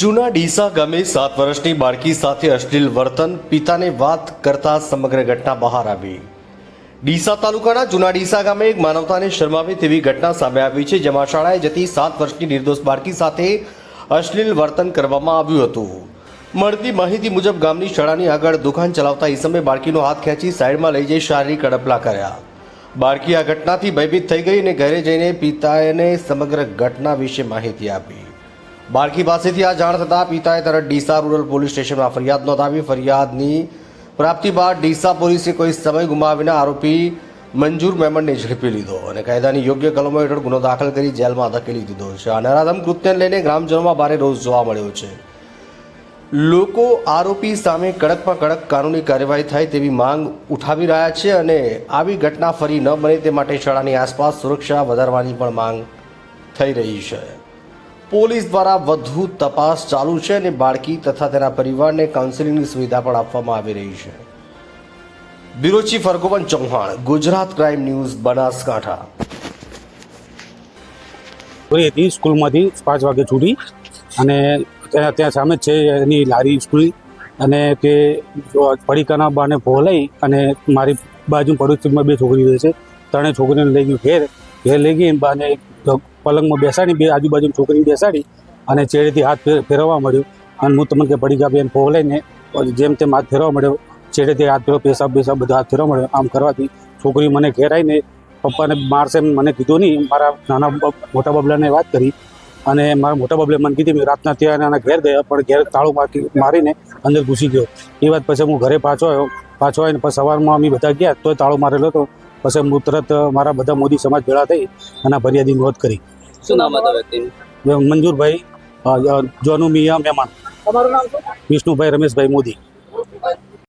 જૂના ડીસા ગામે સાત વર્ષની બાળકી સાથે અશ્લીલ વર્તન પિતાને વાત કરતા સમગ્ર ઘટના બહાર આવી. ડીસા તાલુકાના જૂના ડીસા ગામે એક માનવતાને શરમાવે તેવી ઘટના સામે આવી છે, જેમાં શાળાએ જતી સાત વર્ષની નિર્દોષ બાળકી સાથે અશ્લીલ વર્તન કરવામાં આવ્યું હતું. મળતી માહિતી મુજબ ગામની શાળાની આગળ દુકાન ચલાવતા ઈસમે બાળકીનો હાથ ખેંચી સાઈડમાં લઈ જઈ શારીરિક અડપલા કર્યા. બાળકી આ ઘટનાથી ભયભીત થઈ ગઈ અને ઘરે જઈને પિતાને સમગ્ર ઘટના વિશે માહિતી આપી. બાળકી પાસેથી આ જાણ થતાં પિતાએ તરત ડીસા રૂરલ પોલીસ સ્ટેશનમાં ફરિયાદ નોંધાવી. ફરિયાદની પ્રાપ્તિ બાદ ડીસા પોલીસે કોઈ સમય ગુમાવીને આરોપી મંજૂર મેમણને ઝડપી લીધો અને કાયદાની યોગ્ય કલમો હેઠળ ગુનો દાખલ કરી જેલમાં ધકેલી દીધો છે. આ નરાધમ કૃત્યને લઈને ગ્રામજનોમાં ભારે રોષ જોવા મળ્યો છે. લોકો આરોપી સામે કડકમાં કડક કાનૂની કાર્યવાહી થાય તેવી માંગ ઉઠાવી રહ્યા છે અને આવી ઘટના ફરી ન બને તે માટે શાળાની આસપાસ સુરક્ષા વધારવાની પણ માંગ થઈ રહી છે. પોલીસ દ્વારા વધુ તપાસ ચાલુ છે અને બાળકી તથા તેના પરિવારને કાઉન્સેલિંગની સુવિધા પણ આપવામાં આવી રહી છે. Bureau chief Hargovan Chauhan, Gujarat crime news, Banaskantha. હતી સ્કૂલમાંથી પાંચ વાગે છૂટી અને ત્યાં ત્યાં સામે છે એની લારી સ્કૂલ અને તે પડીકાના બાને ભોલાઈ અને મારી બાજુ પડોશીમાં બે છોકરી રહે છે. ત્રણેય છોકરીને લઈ ગયું ઘેર ઘેર લઈ ગઈ બાને પલંગમાં બેસાડી, બે આજુબાજુ છોકરીને બેસાડી અને ચેડેથી હાથ ફેરવવા મળ્યું. અને હું તમને કે પડી ગયા બેન ફોલાઈને જેમ તેમ હાથ ફેરવા મળ્યો. ચેડેથી હાથ ફેરવો, પેશાબ બેસાબ બધા હાથ ફેરવા મળ્યો. આમ કરવાથી છોકરી મને ઘેર આવીને પપ્પાને મારશે મને કીધું નહીં. મારા નાના મોટા બબલાને વાત કરી અને મારા મોટા બબલે મને કીધી મેં રાતના ત્યાં એના ઘેર ગયા, પણ ઘેર તાળું મારી મારીને અંદર ઘૂસી ગયો. એ વાત પછી હું ઘરે પાછો આવ્યો. પાછો આવીને પછી સવારમાં અમે બધા ગયા, તોય તાળો મારેલો હતો. પછી હું તરત મારા બધા મોદી સમાજ ભેળા થઈ અને ફરિયાદી નોંધ કરી. શું નામ હતા વ્યક્તિનું? મંજુરભાઈ જોનુ મિયા મહેમાન. તમારું નામ શું? વિષ્ણુભાઈ રમેશભાઈ મોદી.